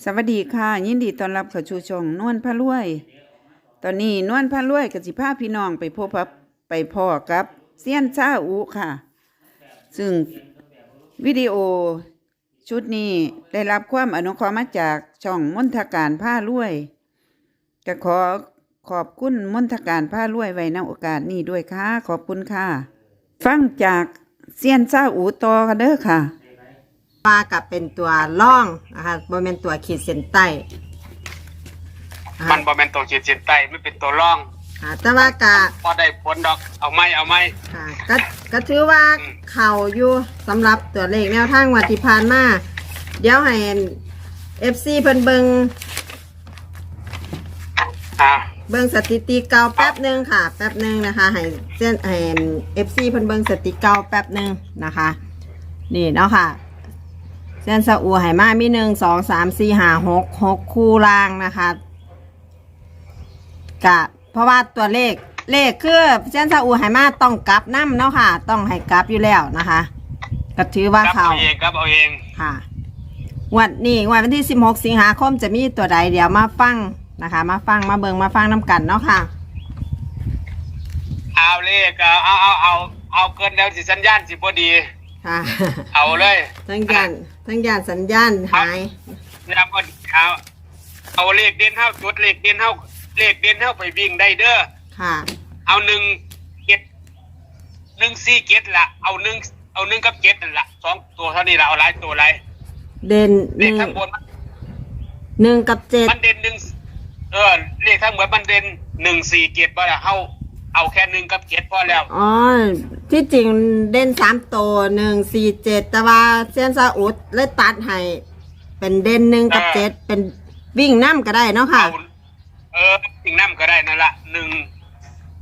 สวัสดีค่ะ ยินดีต้อนรับเข้าสู่ช่องนวลพระรวย ตอนนี้นวลพระรวยกับสิพาพี่น้องไปพบกับไปพ่อกับเซียนซาอุค่ะ ซึ่งวิดีโอชุดนี้ได้รับความอนุเคราะห์มาจากช่องมนทการผ้ารวยก็ขอขอบคุณมนทการผ้ารวยไว้ในโอกาสนี้ด้วยค่ะ ขอบคุณค่ะ ฟังจากเซียนซาอุต่อกันเด้อค่ะ ปลากับเป็นตัวล่องนะคะบนเป็นตัวขีดเส้นใต้นะคะมันบ่แม่นตัวขีดเส้นใต้มันเป็นตัวร่องค่ะแต่ว่ากะพอได้ผลดอกเอาไหมเอาไหม ค่ะก็ก็ถือว่าเข่าอยู่สำหรับตัวเลขแนวทางวันที่ผ่านมาเดี๋ยวให้เอฟซีเพิ่นเบิงอ่าเบิงสถิติเก่าแป๊บหนึ่งค่ะ แป๊บหนึ่งนะคะให้เส้นให้เอฟซีเพิ่นเบิงสถิติเก่าแป๊บหนึ่งนะคะ นี่เนาะค่ะ เส้นสะอูไหมามีหนึ่งสองสามสี่ห้าหกหกคู่ล่างนะคะกะเพราะว่าตัวเลขเลขคือเส้นสะอูไหมาต้องกลับน้ำเนาะค่ะ ต้องให้กลับอยู่แล้วนะคะก็ถือว่าครับเขาเอาเองครับเอาเองค่ะงวันนี้งวดวันที่16สิงหาคมจะมีตัวใดเดี๋ยวมาฟังนะคะ มาฟังมาเบิงมาฟังน้ำกันเนาะค่ะ เอาเลขเอาเอาเอาเอาเอาเกินแล้วสิสัญญาณสิบ่ดีค่ะเอาเลยทั้งยาน ทั้งยานสัญญาณหายแล้วก็เอาเอาเลขเด่นเฮาจุดเลขเด่นเฮาเลขเด่นเฮาไปวิ่งได้เด้อค่ะ เอาหนึ่งเจ็ดหนึ่งสี่เจ็ดละเอาหนึ่งเอาหนึ่งกับเจ็ดนั่นละสองตัวเท่านี้ละเอาหลายตัวหลายเด่นหเลนึ่ขงข้างบนมันหนึ่งกับเจ็ดมันเด่นหนึ่งเออเลขทั้งหมดมันเด่นหนึ่งสี่เจ็ดป่ะล่ะเอา เอาแค่หนึ่งกับเจ็ดพอแล้ว อ๋อ ที่จริงเด่นสามตัวหนึ่งสี่เจ็ดแต่ว่าเส้นซาอุดเลยตัดให้เป็นเด่นหนึ่งกับเออเจ็ดเป็นวิ่งน้ำก็ได้เนาะค่ะ เอาเออวิ่งน้ำก็ได้นั่นละหนึ่ง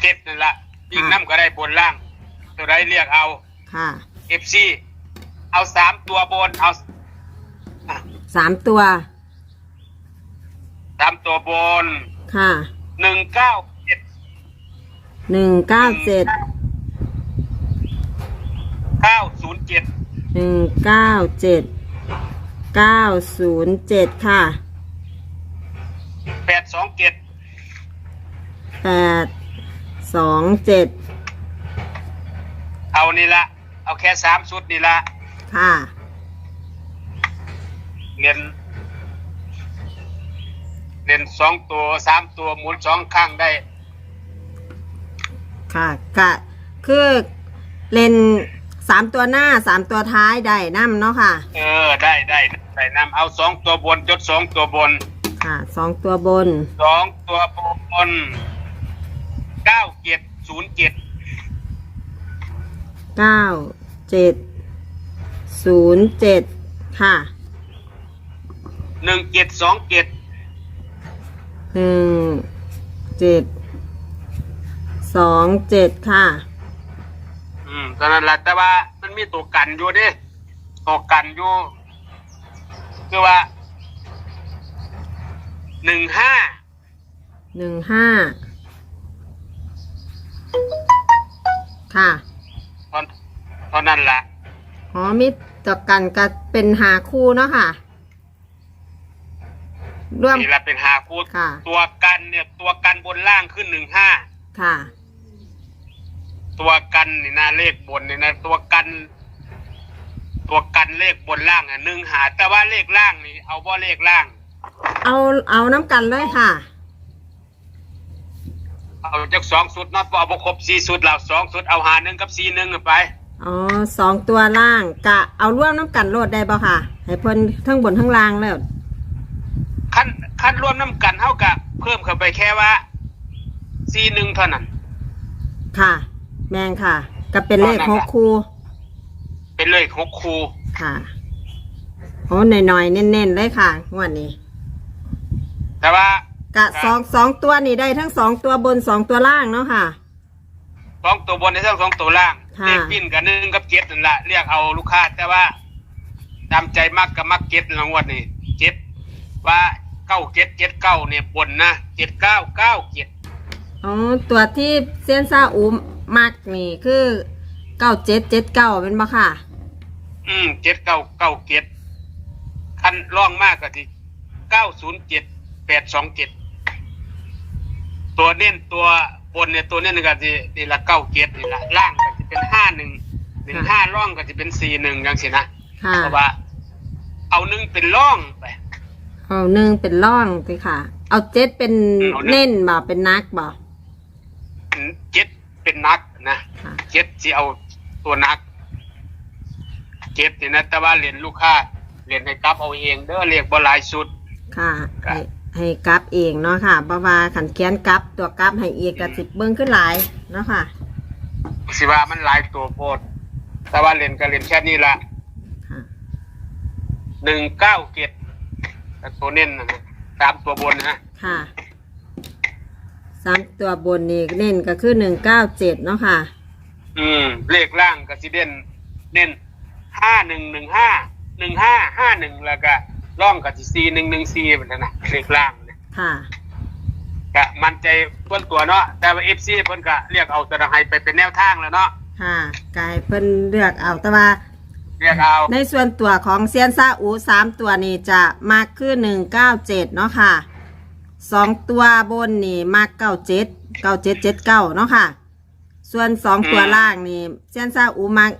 เจ็ดนั่นละวิ่งน้ำก็ได้บนล่าง ตัวใดเรียกเอาค่ะเอฟซีเอาสามตัวบนเอาอะสามตัวสามตัวบนค่ะหนึ่งเก้าเจ็ด หนึ่งเก้าเจ็ดเก้าศูนย์เจ็ดหนึ่งเก้าเจ็ดเก้าศูนย์เจ็ดค่ะแปดสองเจ็ดแปดสองเจ็ดเอานี่ละเอาแค่สามชุดนี่ละค่ะเรียนเรียนสองตัวสามตัวหมุนสองข้างได้ ค่ะกะคือเลนสามตัวหน้าสามตัวท้ายได้น้ำเนาะค่ะ เออได้ได้ได้นำเอาสองตัวบนจดสองตัวบนค่ะสองตัวบนสองตัวบนเก้าเจ็ดศูนย์เจ็ดเก้าเจ็ดศูนย์เจ็ดค่ะหนึ่งเจ็ดสองเจ็ดหนึ่งเจ็ด สองเจ็ดค่ะ อืมตอนนั้นแหละแต่ว่ามันมีตัวกันอยู่เดิตัวกันอยู่ คือว่าหนึ่งห้าหนึ่งห้า ค่ะตอนตอนนั้นแหละอ๋อมีต่อกันก็เป็นหาคู่เนาะค่ะ ร่วม นี่แหละเป็นหาคูดค่ะ ตัวกันเนี่ย ตัวกันบนล่างขึ้นหนึ่งห้า ค่ะ ตัวกันนี่นะเลขบนนี่นะตัวกัน ตัวกันเลขบนล่างอะหนึ่งหา แต่ว่าเลขล่างนี่เอาว่าเลขล่าง เอาเอาน้ำกันเลยค่ะ เอาจากสองสุดเนับเอาบครบสี่สุดแล้วสองสุดเอาหาหนึ่งกับสี่หนึ่งไป อ๋อสองตัวล่างกะเอาร่วมน้ำกันโลดได้ป่ะค่ะ ให้เพิ่นทั้งบนทั้งล่างแล้วขั้นขั้นรวมน้ำกันเท่ากับเพิ่มเข้าไปแค่ว่าสี่หนึ่งเท่านั้น ค่ะ แมงค่ะ ก็เป็นเลขหกคู่เป็นเลขหกคูค่ะโอ้หน่อยๆเน้นๆเลยค่ะงวดนี้ แต่ว่ากะสองสองตัวนี่ได้ทั้งสองตัวบนสองตัวล่างเนาะค่ะสองตัวบนในเรื่องสองตัวล่างค่ะเลขวิ่นกับหนึ่งกับเจ็ดนั่นแหละเรียกเอาลูกค้าแต่ว่าตามใจมักกับมักเจ็ดรางวัลนี่เจ็ดว่าเก้าเจ็ดเจ็ดเก้าเนี่ยบนนะเจ็ดเก้าเก้าเจ็ดอ๋อตัวที่เส้นซาอูมั กนี่คือเก้าเจ็ดเจ็ดเก้าเป็นปะค่ะอืมเจ็ดเก้าเก้าเจ็ดคันร่องมากก็ที่เก้าศูนย์เจ็ดแปดสองเจ็ดตัวเน้นตัวบนเนี่ยตัวเน้นก็จะนี่ละเก้าเจ็ดนี่ละล่างก็จะเป็นห้าหนึ่งหนึ่งห้าร่องก็จะเป็นสี่หนึ่งอย่างสินะค่ะเพราะว่า เอาหนึ่งเป็นร่องไปเอาหนึ่งเป็นร่องสิค่ะ เอาเจ็ดเป็นเอาหนึ่งเน่นบ่เป็นนักบ่เจ็ด เป็นนักนะค่ะ เจ็ดที่เอาตัวนักเจ็ดนี่นะแต่ว่าเรียนลูกค้าเรียนให้กลับเอาเองเด้อเรียกบ่หลายสุด ค่ะ ครับ ให้ให้กลับเองเนาะค่ะเพราะว่าขันเขียนกลับตัวกลับให้เอกกับสิบเบิ้งขึ้นหลายเนาะค่ะ สิว่ามันหลายตัวโพดแต่ว่าเรียนก็เรียนแค่นี้ละค่ะ หนึ่งเก้าเจ็ดตัวเน้นนะนะตามตัวบนนะค่ะ สามตัวบนนี่เน่นก็คือหนึ่งเก้าเจ็ดเนาะค่ะ อืม เลขล่างก็สิเด่นเน้นห้าหนึ่งหนึ่งห้าหนึ่งห้าห้าหนึ่งแล้วก็ร่องกับสิซีหนึ่งหนึ่งซีเหมือนกันนะเลขล่างเนี่ยค่ะ ก็มันใจเพิ่นตัวเนาะแต่ว่าเอฟซีเพิ่นก็เรียกเอาแตะไห้ไปเป็นแนวทางแล้วเนาะค่ะกายเพิ่นเลือกเอาแต่ว่า เรียกเอาในส่วนตัวของเซียนซาอูสามตัวนี่จะมากคือหนึ่งเก้าเจ็ดเนาะค่ะ สองตัวบนนี่มากเก้าเจ็ดเก้าเจ็ดเจ็ดเก้าเนาะค่ะ ส่วนสองตัวล่างนี่เซียนซาอูมาก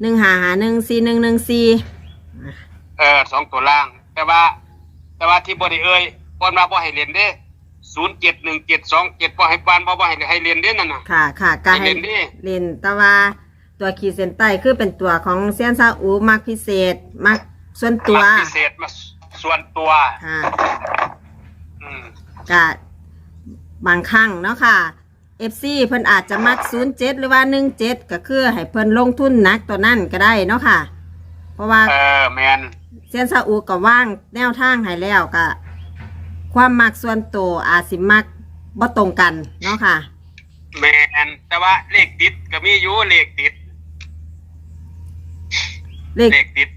หนึ่งหาหาหนึ่งสี่หนึ่งหนึ่งสี่เออสองตัวล่าง แต่ว่า แต่ว่าที่บ่ได้เอ่ยเพิ่นว่าบ่ให้เรียนเด้ศูนย์เจ็ดหนึ่งเจ็ดสองเจ็ดบ่ให้ปานบ่บ่ให้ให้เรียนเด้นั่นน่ะค่ะค่ะกายให้เล่นดิเล่นแต่ว่าตัวขีดเส้นใต้คือเป็นตัวของเซียนซาอูมากพิเศษมากส่วนตัวมักพิเศษมาส่วนตัวค่ะอืม กะบางครั้งเนาะค่ะ FC เพิ่นอาจจะมัก07หรือว่า17ก็คือให้เพิ่นลงทุนหนักตัวนั่นก็ได้เนาะค่ะ เพราะว่าเออแมนเซียนซาอูก็ว่างแนวทางให้แล้วก็ความมักส่วนตัวอาจสิมักบ่ตรงกันเนาะค่ะ แมนแต่ว่าเลขติดก็มีอยู่เลขติดเลขเลขติด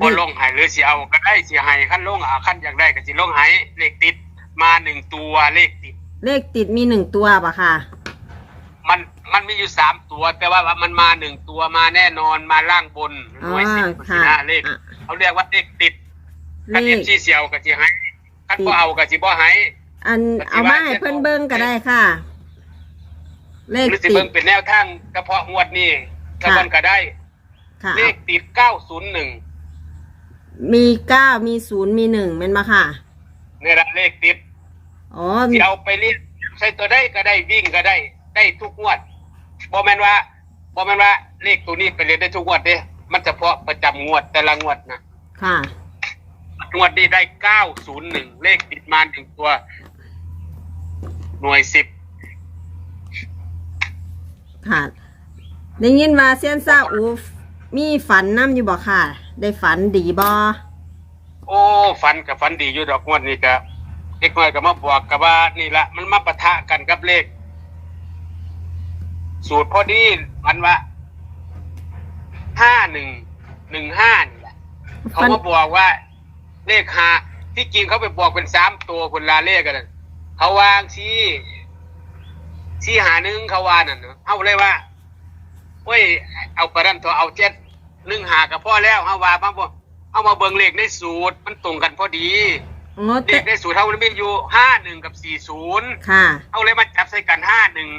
บ่ลงให้หรือสิเอาก็ได้สิให้ขั้นลงอะขั้นอยากได้ก็สิลงให้เลขติดมาหนึ่งตัวเลขติด เลขติดมีหนึ่งตัวปะค่ะ มันมันมีอยู่สามตัวแต่ว่ามันมาหนึ่งตัวมาแน่นอนมาล่างบนหอ๋อน่วยสิบค่ะนะเลขอะเขาเรียกว่าเลขติดเลคันเอฟขซีเสียวก็สิให้คันบ่เอาก็สิบ่ให้อันเอามาให้เพิ่นเบิ่งก็ได้ค่ะ เลขหรือสิติเบิ่ดงเป็นแนวทางเฉพาะงวดนี้ก็ค่ะมันก็ได้ค่ะเลขติดเก้าศูนย์หนึ่ง มีเก้ามีศูนย์มีหนึ่งเป็นปะค่ะ นี่แหละเลขติดอ๋อที่เอาไปเรียนใช้ตัวได้ก็ได้วิ่งก็ได้ ได้ทุกงวดบ่แม่นว่าบ่แม่นว่าเลขตัวนี้ไปเรียนได้ทุกงวดเด้มันเฉพาะประจำงวดแต่ละงวดนะ ค่ะ งวดนี้ได้เก้าศูนย์หนึ่งเลขติดมาหนึ่งตัว หน่วยสิบค่ะ ได้ยินว่าเซียนซาอูมีฝันน้ำอยู่บ่ค่ะ ได้ฝันดีบ่โอ้ฟันกับฟันดีอยู่ดอกงวดนี้ก็เด็กน้อยก็มาบอกกับว่านี่ละมันมาปะทะกันกับเลข สูตรพอดีมันว่าห้าหนึ่งหนึ่งห้านี่แหละเขามาบอกว่าเลขหาที่จริงเขาไปบอกเป็นสามตัวคนลาเลขกันเขาวางชี้ชี้หาหนึ่งเขาว่านั่นเอาเลยว่าเว้ยเอาประดันตัวเอาเจ็ด หนึ่งหากับพ่อแล้วเขาว่ามาบอกเอามาเบิ่งเลขในสูตรมันตรงกันพอดีอ๋อเลแต่ขในสูตรเขาไม่อยู่ห้าหนึ่งกับสี่ศูนย์ค่ะเอาเลยมาจับใส่กันห้าหนึ่ง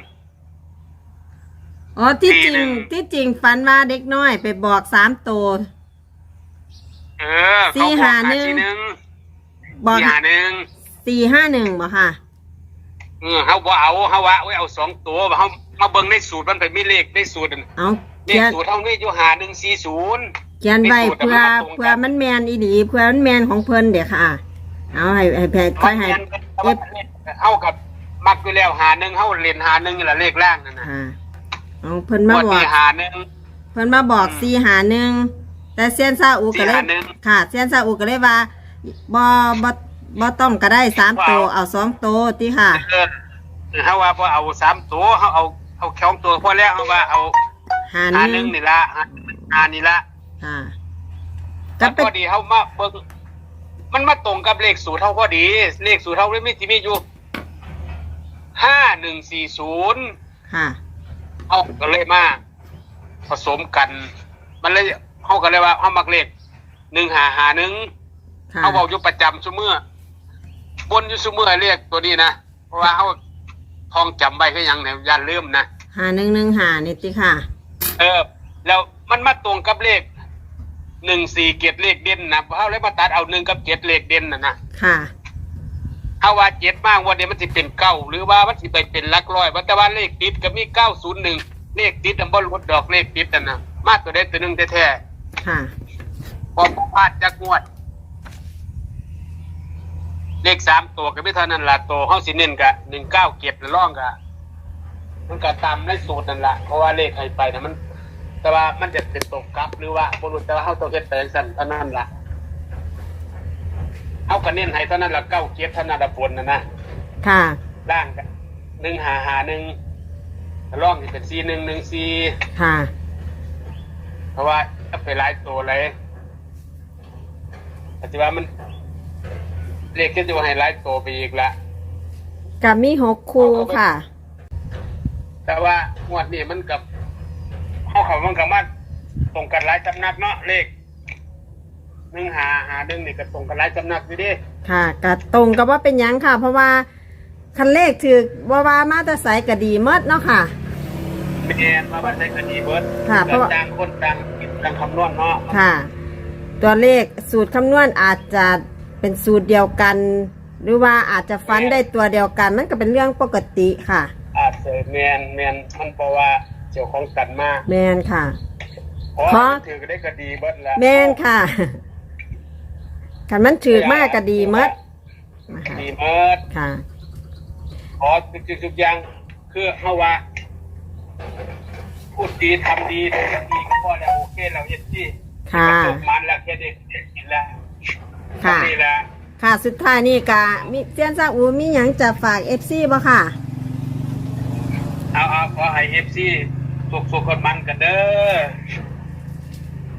อ๋อที่จริสี่หนึ่งงที่จริงฝันว่าเด็กน้อยไปบอกสามตัว เออสี่เขาบอกหาหนึ่งสี่หนึ่งบอกสี่หาหนึ่งสี่ห้าหนึ่งบ่ค่ะ เออเขาบ่เอาเขาว่าเอ้ยเอาสองตัวเขามาเบิ่งในสูตรมันไปมีเลขในสูตรนั่นเอา เลเขีขยนสูตรเท่านี้อยู่หาหนึ่งสี่ศูนย์เขียนไว้ในสูตรเพื่อแต่มันมาตรงกันเพื่อมันแมนอีหลีเพื่อมันแมนของเพิ่นเดี๋ยวค่ะ เอาให้ให้แพทย์ค่อยให้เอฟเข้ากับมักอยู่แล้วหาหนึ่งเข้าเรียนหาหนึ่งนี่แหละเลขล่างนั่นนะค่ะเอาเพิ่นมาวันบอกนี้หาหนึ่งเพิ่นมาบอกอืมสี่หาหนึ่งแต่เซียนซาอูก็เลยสี่หาหนึ่งค่ะเซียนซาอูก็เลยว่าบ่บ่บ่ต้องก็ได้สามว้าวตัวเอาสองตัวที่ค่ะเออเขาว่าพอเอาสามตัวเขาเอาเอาแค่ตัวพอแล้วเขาว่าเอา หาหาหหนึ่นึ่งงนี่ละหาหานี่ละค่ะก็แล้วเป็นพอดีเขามาเบิ่งมันมาตรงกับเลขสูตรเขาพอดี เลขสูตรเขาเลยมีที่มีอยู่ห้าหนึ่งสี่ศูนย์ค่ะเอาก็เลยมาผสมกัน มันเลยเขาก็เลยว่าเขามักเลขหนึ่งหาหาหนึ่งค่ะเขาบอกอยู่ประจำซุมือบนอยู่ซุมือเรียกตัวนี้นะเพราะว่าเขาท่องจำไว้ก็ยังเนี่ยอย่าลืมนะหาหนึ่งหนึ่งหานี่ติค่ะ เออ แล้วมันมาตรงกับเลขหนึ่งสี่เกียรเลขเด่นนะเขาเลยมาตัดเอาหนึ่งกับเกียรเลขเด่นนะนะค่ะ ถ้าว่าเจ็ดมากวันเดียวมันจะเป็นเก้าหรือว่ามันจะไปเป็นหลักร้อยแต่ว่าเลขติดก็มีเก้าศูนย์หนึ่งเลขติดอันบนรถดอกเลขติดนั่นนะมาตัวใดตัวหนึ่งแท้ค่ะๆพอพลาดจากงวด เลขสามตัวก็ไม่เท่านั้นละตัวห้องสิเน้นกะหนึ่งเก้าเกียรล่องกะมันก็ตามในสูตรนั่นละเพราะว่าเลขใครไปนะมัน แต่ว่ามันจะเป็นตกกลับ หรือว่าบรุษแต่ว่าเขาต้องเฮ็ดแต่สั้นเท่านั้นละเอากระเน้นให้เท่านั้นละเก้าเกียรเท่านั้นละบนนะนะค่ะล่างกันหนึ่งหาหาหนึ่งร่องที่เป็นซีหนึ่งหนึ่งซีค่ะ เพราะว่าถ้าไปหลายตัวเลยปัจจุบันมันเลขที่จะให้หลายตัวไปอีกละกับมีหกคู่ค่ะ แต่ว่างวดนี้มันกับ เขาเขามันกับมันตรงกันหลายสำนักเนาะเลขหนึ่งหาหาหนึ่งนี่ก็ตรงกันหลายสำนักอยู่ดิค่ะกะตรงกับว่าเป็นหยังค่ะ เพราะว่าคันเลขถือว่าว่ามาแตรสายก็ดีเมดเนาะค่ะไม่แอนมาบ้านได้คดีเบิร์ดค่ะเพราะว่า ต่างคนต่างคิดต่างคำนวณเนาะค่ะ ตัวเลขสูตรคำนวณอาจจะเป็นสูตรเดียวกัน หรือว่าอาจจะฟันได้ตัวเดียวกันมันก็เป็นเรื่องปกติค่ะ อาจจะแมนแมนมันเพราะว่า เจ้าของกันมาแมนค่ะเพราะเพราะว่าถือก็ได้คดีเบิร์ดแล้วแมนค่ะคันมันถือมากก็ดีเมดนะคะดีเมิดค่ะ ขอทุกสิ่งทุกอย่างคือเฮาว่าพูดดีทำดีทำดีก็พอแล้วโอเคแล้วเอ็ดดี้ค่ะจบมันแล้วแค่เด็กเด็กกินแล้วค่ะนี่แหละค่ะสุดท้ายนี่กะมีเซียนซาอูมีหยังจะฝากเอฟซีบ่ค่ะ เอาเอาขอให้เอฟซีสุขสุขคนมันกันเด้อ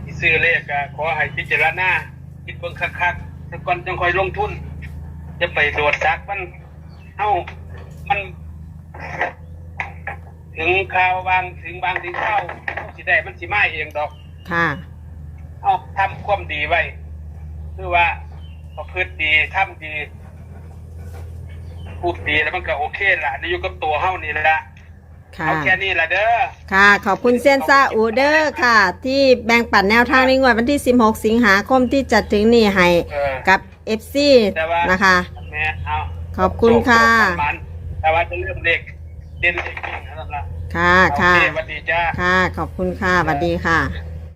ที่ซื้อเลขก็ขอให้พิจารณาคิดเบิ่งคักๆแต่ก่อนจังค่อยลงทุน จะไปโดดซักมันเฮามัน ถึงข่าวบางถึงบางถึงข่าวเขาสิได้มันสิมาเองดอก ค่ะ เอาทำความดีไว้ คือว่าประพฤติดีทำดี พูดดีแล้วมันก็โอเคละในอยู่กับตัวเฮานี่ละ ค่ะ เอาแค่นี้ละเด้อ ค่ะ ขอบคุณเซียนซาอูเดอร์ค่ะ ที่แบ่งปันแนวทางในงวดวันที่ 16 สิงหาคมที่จะถึงนี่ให้เออ กับ FC แต่ว่านะคะ แม่เอาขอบคุณค่ะ โชคมันแต่ว่าจะเริ่มเด็กเด่นเด็กๆนั่นละค่ะโอค่ะเคสวัสดีจ้า ค่ะ ขอบคุณค่ะสวัสดีค่ะ